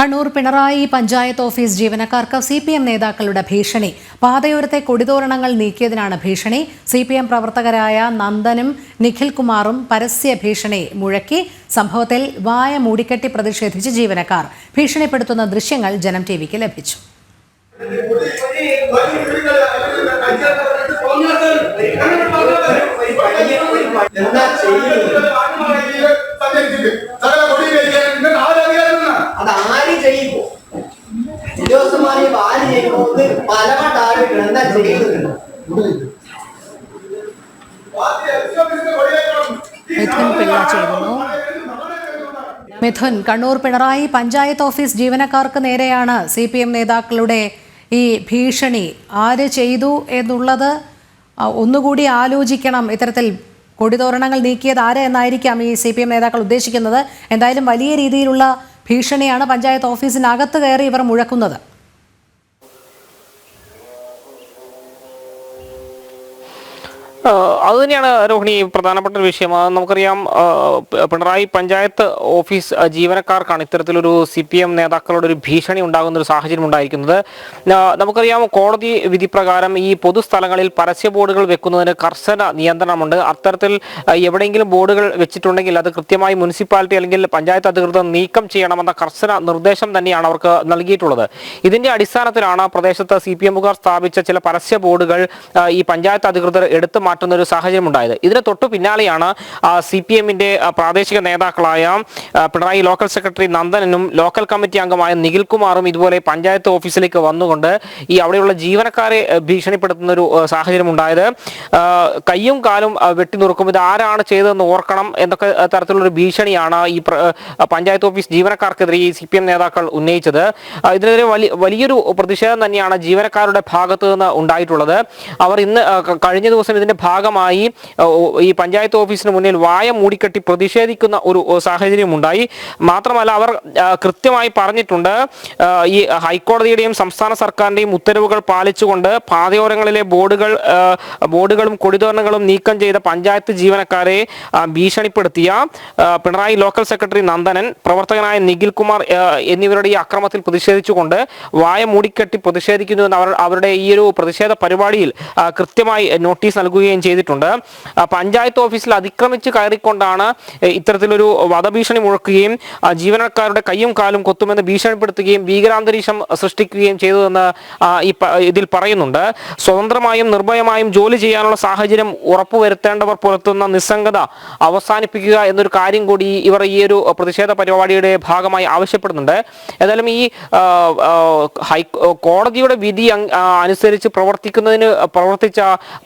Kannur Pinarayi panchayat office ജീവനക്കാർക്ക് C P M നേതാക്കളുടെ ഭീഷണി. പാതയോരത്തെ കൊടിതോരണങ്ങൾ നീക്കിയതിനാണ് ഭീഷണി. സി പി എം പ്രവർത്തകരായ നന്ദനും നിഖിൽ കുമാറും പരസ്യ ഭീഷണി മുഴക്കി. സംഭവത്തിൽ വായ മൂടിക്കെട്ടി പ്രതിഷേധിച്ച് ജീവനക്കാർ. ഭീഷണിപ്പെടുത്തുന്ന ദൃശ്യങ്ങൾ ജനം ടി വിക്ക് ലഭിച്ചു. എന്താ ചെയ്യുന്നത് അത് ആര് ചെയ്യുമ്പോ ഉദ്യോഗസ്ഥന്മാരെ ആര് ചെയ്യുമ്പോ ഇത് പലവട്ടം ആലോചിക്കണം എന്താ ചെയ്യുന്നത് മിഥുൻ കണ്ണൂർ പിണറായി പഞ്ചായത്ത് ഓഫീസ് ജീവനക്കാർക്ക് നേരെയാണ് സി പി എം നേതാക്കളുടെ ഈ ഭീഷണി. ആര് ചെയ്തു എന്നുള്ളത് ഒന്നുകൂടി ആലോചിക്കണം. ഇത്തരത്തിൽ കൊടിതോരണങ്ങൾ നീക്കിയത് ആര് എന്നായിരിക്കാം ഈ സി പി എം നേതാക്കൾ ഉദ്ദേശിക്കുന്നത്. എന്തായാലും വലിയ രീതിയിലുള്ള ഭീഷണിയാണ് പഞ്ചായത്ത് ഓഫീസിനകത്ത് കയറി ഇവർ മുഴക്കുന്നത്. അത് തന്നെയാണ് രോഹിണി പ്രധാനപ്പെട്ട വിഷയം. അത് നമുക്കറിയാം പിണറായി പഞ്ചായത്ത് ഓഫീസ് ജീവനക്കാർക്കാണ് ഇത്തരത്തിലൊരു സി പി എം നേതാക്കളുടെ ഒരു ഭീഷണി ഉണ്ടാകുന്ന ഒരു സാഹചര്യം ഉണ്ടായിരിക്കുന്നത്. നമുക്കറിയാം കോടതി വിധി പ്രകാരം ഈ പൊതുസ്ഥലങ്ങളിൽ പരസ്യ ബോർഡുകൾ വെക്കുന്നതിന് കർശന നിയന്ത്രണമുണ്ട്. അത്തരത്തിൽ എവിടെയെങ്കിലും ബോർഡുകൾ വെച്ചിട്ടുണ്ടെങ്കിൽ അത് കൃത്യമായി മുനിസിപ്പാലിറ്റി അല്ലെങ്കിൽ പഞ്ചായത്ത് അധികൃതർ നീക്കം ചെയ്യണമെന്ന കർശന നിർദ്ദേശം തന്നെയാണ് അവർക്ക് നൽകിയിട്ടുള്ളത്. ഇതിന്റെ അടിസ്ഥാനത്തിലാണ് പ്രദേശത്ത് സി പി എമ്മുകാർ സ്ഥാപിച്ച ചില പരസ്യ ബോർഡുകൾ ഈ പഞ്ചായത്ത് അധികൃതർ എടുത്തു മാറ്റുന്ന ഒരു സാഹചര്യം ഉണ്ടായത് ഇതിന് തൊട്ടു പിന്നാലെയാണ് സി പി എമ്മിന്റെ പ്രാദേശിക നേതാക്കളായ പിണറായി ലോക്കൽ സെക്രട്ടറി നന്ദനനും ലോക്കൽ കമ്മിറ്റി അംഗമായ നിഖിൽ കുമാറും ഇതുപോലെ പഞ്ചായത്ത് ഓഫീസിലേക്ക് വന്നുകൊണ്ട് ഈ അവിടെയുള്ള ജീവനക്കാരെ ഭീഷണിപ്പെടുത്തുന്ന ഒരു സാഹചര്യം ഉണ്ടായത് കയ്യും കാലും വെട്ടി നുറുക്കും ഇത് ആരാണ് ചെയ്തതെന്ന് ഓർക്കണം എന്നൊക്കെ തരത്തിലുള്ള തരത്തിലുള്ളൊരു ഭീഷണിയാണ് ഈ പഞ്ചായത്ത് ഓഫീസ് ജീവനക്കാർക്കെതിരെ ഈ സി പി എം നേതാക്കൾ ഉന്നയിച്ചത്. ഇതിനെതിരെ വലിയ വലിയൊരു പ്രതിഷേധം തന്നെയാണ് ജീവനക്കാരുടെ ഭാഗത്തു നിന്ന് ഉണ്ടായിട്ടുള്ളത്. അവർ ഇന്ന് കഴിഞ്ഞ ദിവസം ഇതിന്റെ ഭാഗമായി ഈ പഞ്ചായത്ത് ഓഫീസിന് മുന്നിൽ വായ മൂടിക്കെട്ടി പ്രതിഷേധിക്കുന്ന ഒരു സാഹചര്യം ഉണ്ടായി മാത്രമല്ല അവർ കൃത്യമായി പറഞ്ഞിട്ടുണ്ട് ഈ ഹൈക്കോടതിയുടെയും സംസ്ഥാന സർക്കാരിന്റെയും ഉത്തരവുകൾ പാലിച്ചുകൊണ്ട് പാതയോരങ്ങളിലെ ബോർഡുകൾ ബോർഡുകളും കൊടിതോരണങ്ങളും നീക്കം ചെയ്ത പഞ്ചായത്ത് ജീവനക്കാരെ ഭീഷണിപ്പെടുത്തിയ പിണറായി ലോക്കൽ സെക്രട്ടറി നന്ദനൻ പ്രവർത്തകനായ നിഖിൽ കുമാർ എന്നിവരുടെ ഈ അക്രമത്തിൽ പ്രതിഷേധിച്ചുകൊണ്ട് വായ മൂടിക്കെട്ടി പ്രതിഷേധിക്കുന്നു എന്ന് അവർ അവരുടെ ഈ ഒരു പ്രതിഷേധ പരിപാടിയിൽ കൃത്യമായി നോട്ടീസ് നൽകുകയും ചെയ്തിട്ടുണ്ട്. പഞ്ചായത്ത് ഓഫീസിൽ അതിക്രമിച്ച് കയറിക്കൊണ്ടാണ് ഇത്തരത്തിലൊരു വധഭീഷണി മുഴക്കുകയും ജീവനക്കാരുടെ കൈയും കാലും കൊത്തുമെന്ന് ഭീഷണിപ്പെടുത്തുകയും ഭീകരാന്തരീക്ഷം സൃഷ്ടിക്കുകയും ചെയ്തതെന്ന് ഈ ഇതിൽ പറയുന്നുണ്ട്. സ്വതന്ത്രമായും നിർഭയമായും ജോലി ചെയ്യാനുള്ള സാഹചര്യം ഉറപ്പുവരുത്തേണ്ടവർ പുലർത്തുന്ന നിസ്സംഗത അവസാനിപ്പിക്കുക എന്നൊരു കാര്യം കൂടി ഇവർ ഈ ഒരു പ്രതിഷേധ പരിപാടിയുടെ ഭാഗമായി ആവശ്യപ്പെടുന്നുണ്ട്. ഏതായാലും ഈ ഹൈ കോടതിയുടെ വിധി അനുസരിച്ച് പ്രവർത്തിക്കുന്നതിന് പ്രവർത്തിച്ച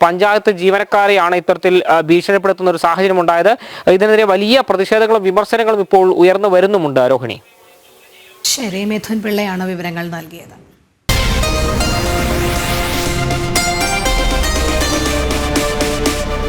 പഞ്ചായത്ത് ജീവനക്കാരെയാണ് ഇത്തരത്തിൽ ഭീഷണിപ്പെടുത്തുന്ന ഒരു സാഹചര്യം ഉണ്ടായത് ഇതിനെതിരെ വലിയ പ്രതിഷേധങ്ങളും വിമർശനങ്ങളും ഇപ്പോൾ ഉയർന്നു വരുന്നുമുണ്ട് രോഹിണി. ശരി മിഥുൻ പിള്ളയാണ് വിവരങ്ങൾ നൽകിയത്.